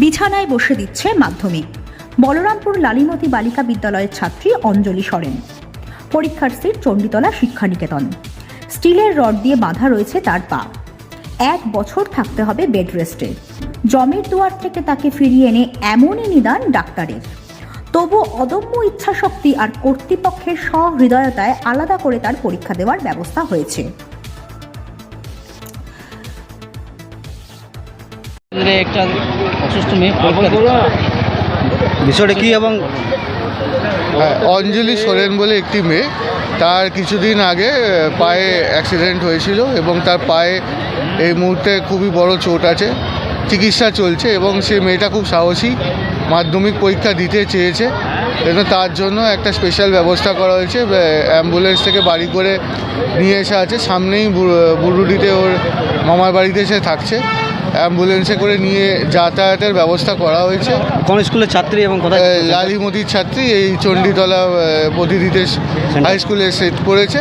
বিছানায় বসে দিচ্ছে মাধ্যমিক। বলরামপুর লালিমতি বালিকা বিদ্যালয়ের ছাত্রী অঞ্জলি সরেন। পরীক্ষার সিট চণ্ডীতলা শিক্ষানিকেতন। স্টিলের রড দিয়ে বাঁধা রয়েছে তার পা। এক বছর থাকতে হবে বেড রেস্টে। জমের দুয়ার থেকে তাকে ফিরিয়ে এনে এমনই নিদান ডাক্তারের। তবু অদম্য ইচ্ছাশক্তি আর কর্তৃপক্ষের সহৃদয়তায় আলাদা করে তার পরীক্ষা দেওয়ার ব্যবস্থা হয়েছে। একটা অসুস্থ মেয়ে বিষয়টা কি এবং হ্যাঁ অঞ্জলি সোরেন বলে একটি মেয়ে। তার কিছুদিন আগে পায়ে অ্যাক্সিডেন্ট হয়েছিল এবং তার পায়ে এই মুহূর্তে খুবই বড় চোট আছে। চিকিৎসা চলছে এবং সে মেয়েটা খুব সাহসী মাধ্যমিক পরীক্ষা দিতে চেয়েছে। এবং তার জন্য একটা স্পেশাল ব্যবস্থা করা হয়েছে। অ্যাম্বুলেন্স থেকে বাড়ি করে নিয়ে এসে আছে। সামনেই বুরুডিতে ওর মামার বাড়িতে সে থাকছে। অ্যাম্বুলেন্সে করে নিয়ে যাতায়াতের ব্যবস্থা করা হয়েছে। কোন স্কুলের ছাত্রী এবং কোথায় লালিমতির ছাত্রী এই চণ্ডীতলা প্রতিদিতে হাই স্কুলে সেট করেছে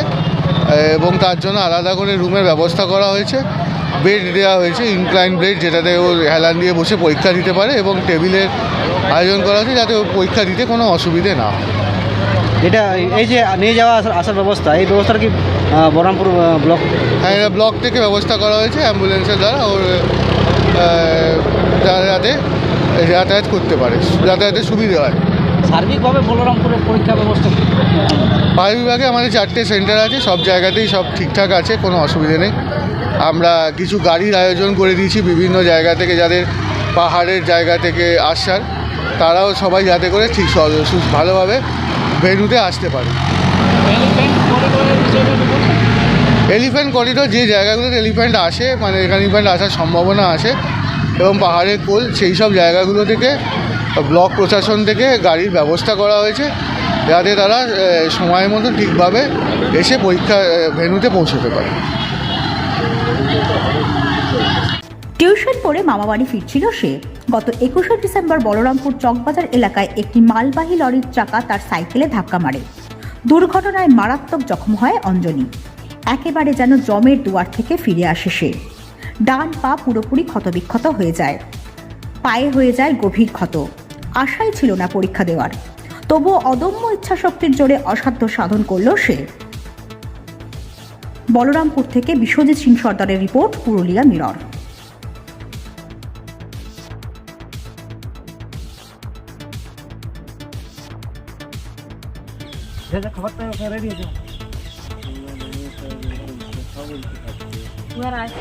এবং তার জন্য আলাদা করে রুমের ব্যবস্থা করা হয়েছে। বেড দেওয়া হয়েছে ইনক্লাইন বেড যেটাতে ও হেলান দিয়ে বসে পরীক্ষা দিতে পারে এবং টেবিলের আয়োজন করা হয়েছে যাতে ও পরীক্ষা দিতে কোনো অসুবিধে না হয়। এটা এই যে নিয়ে যাওয়া আসার ব্যবস্থা এই ব্যবস্থাটা কি বহরমপুর ব্লক? হ্যাঁ এটা ব্লক থেকে ব্যবস্থা করা হয়েছে অ্যাম্বুলেন্সের দ্বারা ওর যাতায়াতে যাতায়াত করতে পারে যাতায়াতের সুবিধে হয়। সার্বিকভাবে বলরামপুরের পরীক্ষা ব্যবস্থা? পাহাড়ি বিভাগে আমাদের চারটে সেন্টার আছে সব জায়গাতেই সব ঠিকঠাক আছে কোনো অসুবিধে নেই। আমরা কিছু গাড়ির আয়োজন করে দিয়েছি বিভিন্ন জায়গা থেকে যাদের পাহাড়ের জায়গা থেকে আসার তারাও সবাই যাতে করে ঠিক ভালোভাবে ভেন্যুতে আসতে পারে। এলিফ্যান্ট করিডোর যে জায়গাগুলোতে এলিফ্যান্ট আসে মানে এলিফ্যান্ট আসার সম্ভাবনা আছে এবং পাহাড়ের কোল সেই সব জায়গাগুলো থেকে ব্লক প্রশাসন থেকে গাড়ির ব্যবস্থা করা হয়েছে যাতে তারা সময় মতো ঠিকভাবে এসে পরীক্ষা আহ, ভেন্যুতে পৌঁছতে পারে। টিউশন পড়ে মামাবাড়ি ফিরছিল সে। গত একুশে ডিসেম্বর বলরামপুর চকবাজার এলাকায় একটি মালবাহী লরির চাকা তার সাইকেলে ধাক্কা মারে। দুর্ঘটনায় মারাত্মক জখম হয় অঞ্জলি। একেবারে যেন জমের দুয়ার থেকে ফিরে আসে সে। ডান পা পুরোপুরি ক্ষতবিক্ষত হয়ে যায়। পায়ে হয়ে যায় গভীর ক্ষত। আশাই ছিল না পরীক্ষা দেওয়ার। তবুও অদম্য ইচ্ছাশক্তির জোরে অসাধ্য সাধন করল সে। বলরামপুর থেকে বিশ্বজিৎ সিং সর্দারের রিপোর্ট, পুরুলিয়া মিরর। খবরটা রেডি হয়েছে Where are you?